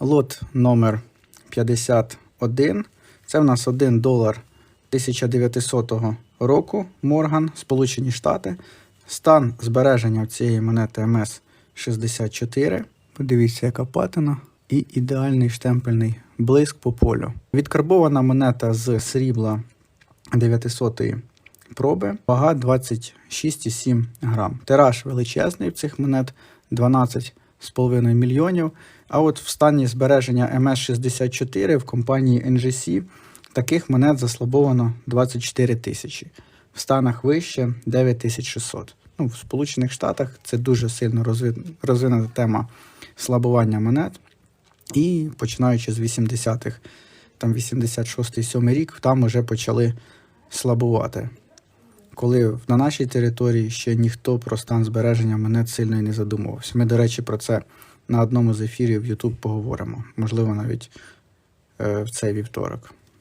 Лот номер 51. Це в нас 1 долар 1900 року Морган, Сполучені Штати. Стан збереження цієї монети МС 64. Подивіться, яка патина. І ідеальний штемпельний блиск по полю. Відкарбована монета з срібла 900 проби, вага 26,7 грам. Тираж величезний в цих монет 12,5 мільйонів. А от в стані збереження МС64 в компанії NGC таких монет заслабовано 24 тисячі. В станах вище 9600. Ну, в Сполучених Штатах це дуже сильно розви- розвинута тема слабування монет. І починаючи з 80-х, там 86-7 рік, там вже почали слабувати. Коли на нашій території ще ніхто про стан збереження мене сильно і не задумувався. Ми, до речі, про це на одному з ефірів в YouTube поговоримо, можливо, навіть е, в цей вівторок.